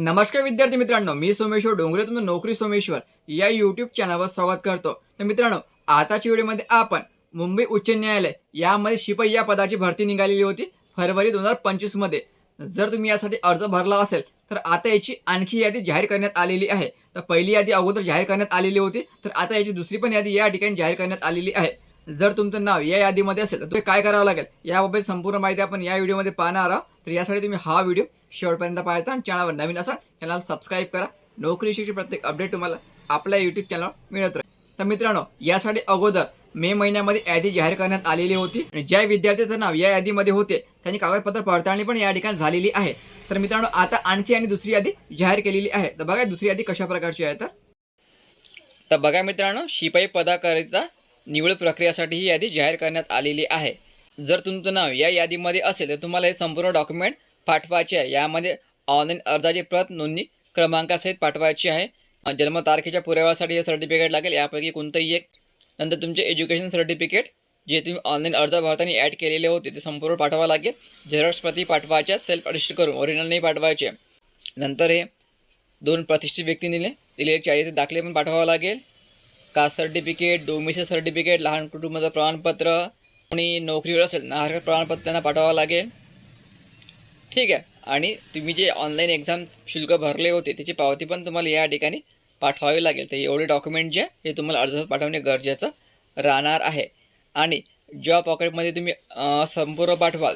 नमस्कार विद्यार्थी मित्रांनो मी सोमेश्वर डोंगरे तुमचं नोकरी सोमेश्वर या युट्यूब चॅनलवर स्वागत करतो. तर मित्रांनो आताच्या व्हिडिओमध्ये आपण मुंबई उच्च न्यायालय यामध्ये शिपाई या पदाची भरती निघालेली होती फरवरी दोन हजार पंचवीसमध्ये जर तुम्ही यासाठी अर्ज भरला असेल तर आता याची आणखी यादी जाहीर करण्यात आलेली आहे. तर पहिली यादी अगोदर जाहीर करण्यात आलेली होती तर आता याची दुसरी पण यादी या ठिकाणी जाहीर करण्यात आलेली आहे. जर तुमचं नाव या यादीमध्ये असेल तर काय करावं लागेल याबाबत संपूर्ण माहिती आपण या व्हिडिओमध्ये पाहणार आहोत. तर यासाठी तुम्ही हा व्हिडिओ शेवटपर्यंत पाहायचा आणि चॅनलवर नवीन असाल चॅनल सबस्क्राईब करा. नोकरी शिक्षण प्रत्येक अपडेट तुम्हाला आपल्या यूट्यूब चॅनलवर मिळत राहील. तर मित्रांनो यासाठी अगोदर मे महिन्यामध्ये यादी जाहीर करण्यात आलेली होती. आणि ज्या विद्यार्थ्याचं नाव या यादीमध्ये होते त्यांनी कागदपत्र पडताळणी पण या ठिकाणी झालेली आहे. तर मित्रांनो आता आणखी आणि दुसरी यादी जाहीर केलेली आहे. तर बघा दुसरी यादी कशा प्रकारची आहे तर. तर बघा मित्रांनो शिपाई पदाकरिता निवड प्रक्रियासाठी ही यादी जाहीर करण्यात आलेली आहे. जर तुमचं नाव या यादीमध्ये असेल तर तुम्हाला हे संपूर्ण डॉक्युमेंट पाठवायचे आहे. यामध्ये ऑनलाईन अर्जाची प्रत नोंदणी क्रमांकासहित पाठवायची आहे. जन्मतारखेच्या पुराव्यासाठी हे सर्टिफिकेट लागेल. यापैकी कोणतंही एक नंतर तुमचे एज्युकेशन सर्टिफिकेट जे तुम्ही ऑनलाईन अर्ज भरताना ॲड केलेले होते ते संपूर्ण पाठवावं लागेल. झेरॉक्स प्रती पाठवायच्या सेल्फ रजिस्टर करून. ओरिजिनलही पाठवायचे नंतर हे दोन प्रतिष्ठित व्यक्तींनी दिले. दिलेले चाळीचे दाखले पण पाठवावं लागेल. कास्ट सर्टिफिकेट डोमिशन सर्टिफिकेट लहान कुटुंबाचं प्रमाणपत्र कोणी नोकरीवर असेल नागरिक प्रमाणपत्र त्यांना पाठवावं लागेल. ठीक आहे. आणि तुम्ही जे ऑनलाईन एक्झाम शुल्क भरले होते त्याची पावती पण तुम्हाला या ठिकाणी पाठवावी लागेल. तर एवढे डॉक्युमेंट जे हे तुम्हाला अर्जात पाठवणे गरजेचं राहणार आहे. आणि ज्या पॉकेटमध्ये तुम्ही संपूर्ण पाठवाल.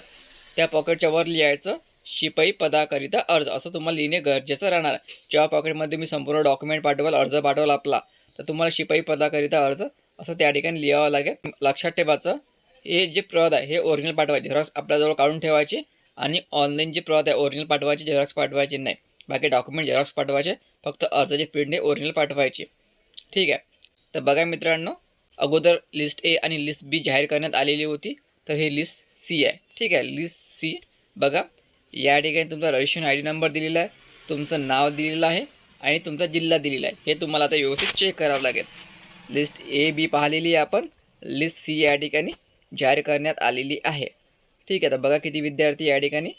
त्या पॉकेटच्या वर लिहायचं शिपाई पदाकरिता अर्ज. असं तुम्हाला लिहिणे गरजेचं राहणार आहे. ज्या पॉकेटमध्ये तुम्ही संपूर्ण डॉक्युमेंट पाठवाल अर्ज पाठवाल आपला. तर तुम्हाला शिपाई पदाकरिता अर्ज असं त्या ठिकाणी लिहावं लागेल. लक्षात ठेवायचं. हे जे प्रत आहे हे ओरिजिनल पाठवायचे. झेरॉक्स आपल्याजवळ काढून ठेवायचे आणि ऑनलाईन जे प्रत आहे ओरिजिनल पाठवायचे झेरॉक्स पाठवायचे नाही. बाकी डॉक्युमेंट झेरॉक्स पाठवायचे फक्त अर्जाचे प्रिंट हे ओरिजिनल पाठवायचे. ठीक आहे? तर बघा मित्रांनो अगोदर लिस्ट ए आणि लिस्ट बी जाहीर करण्यात आलेली होती. तर हे लिस्ट सी आहे. ठीक आहे? लिस्ट सी बघा या ठिकाणी तुमचा रजिस्ट्रेशन आय डी नंबर दिलेला आहे तुमचं नाव दिलेलं आहे आणि तुमचा जिल्हा दिलेला आहे. हे तुम्हाला आता व्यवस्थित चेक करावं लागेल. लिस्ट ए बी पाहिलेली आहे आपण. लिस्ट सी या ठिकाणी जाहीर करण्यात आलेली आहे. ठीक आहे तर बघा किती विद्यार्थी या ठिकाणी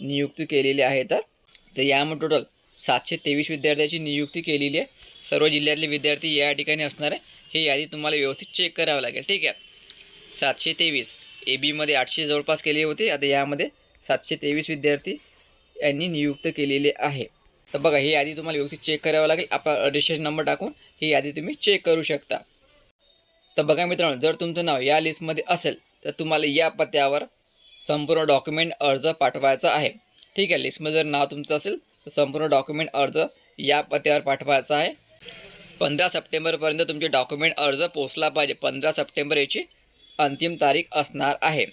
नियुक्ती केलेली आहे तर. तर यामध्ये टोटल सातशे तेवीस विद्यार्थ्याची नियुक्ती केलेली आहे. सर्व जिल्ह्यातले विद्यार्थी या ठिकाणी असणार आहे. हे यादी तुम्हाला व्यवस्थित चेक करावं लागेल. ठीक आहे. सातशे तेवीस. ए बीमध्ये आठशे जवळपास केले होते. आता यामध्ये सातशे तेवीस विद्यार्थी यांनी नियुक्त केलेले आहे. तर बघा ही यादी तुम्हाला व्यवस्थित चेक करावं लागेल. आपला रजिस्ट्रेशन नंबर टाकून ही यादी तुम्ही चेक करू शकता. तर बघा मित्रांनो जर तुमचं नाव या लिस्टमध्ये असेल तर तुम्हाला या पत्त्यावर संपूर्ण डॉक्युमेंट अर्ज पाठवायचा आहे. ठीक आहे लिस्टमध्ये जर नाव तुमचं असेल तर संपूर्ण डॉक्युमेंट अर्ज या पत्त्यावर पाठवायचा आहे. पंधरा सप्टेंबरपर्यंत तुमचे डॉक्युमेंट अर्ज पोचला पाहिजे. पंधरा सप्टेंबर याची अंतिम तारीख असणार आहे.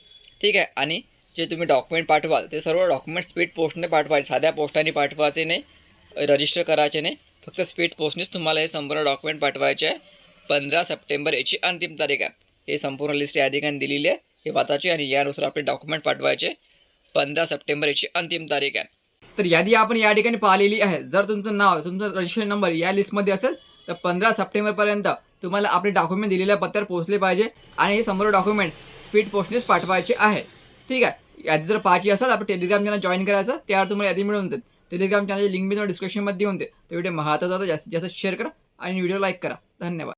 ठीक आहे आणि जे तुम्ही डॉक्युमेंट पाठवाल ते सर्व डॉक्युमेंट स्पीड पोस्टने पाठवायचे साध्या पोस्टाने पाठवायचे नाही रजिस्टर करायचे नाही. फक्त स्पीड पोस्टनेच तुम्हाला हे संपूर्ण डॉक्युमेंट पाठवायचे आहे. पंधरा सप्टेंबर याची अंतिम तारीख आहे. हे संपूर्ण लिस्ट या ठिकाणी दिलेली आहे. हे वाचायची आणि यानुसार आपले डॉक्युमेंट पाठवायचे. पंधरा सप्टेंबर याची अंतिम तारीख आहे. तर यादी आपण या ठिकाणी पाहिलेली आहे. जर तुमचं नाव तुमचा रजिस्ट्रेशन नंबर या लिस्टमध्ये असेल तर पंधरा सप्टेंबरपर्यंत तुम्हाला आपले डॉक्युमेंट दिलेल्या पत्त्यावर पोहोचले पाहिजे आणि हे संपूर्ण डॉक्युमेंट स्पीड पोस्टनेच पाठवायचे आहे. ठीक आहे? यादी जर पाहायची असेल आपण टेलिग्राम चॅनल जॉईन करायचं त्यावर तुम्हाला यादी मिळून जाईल. टेलिग्राम चॅनलची लिंक मी तुम्हाला डिस्क्रिप्शनमध्ये देऊन दे तर व्हिडिओ महत्त्वाचा जास्तीत जास्त शेअर करा आणि व्हिडिओ लाईक करा. धन्यवाद.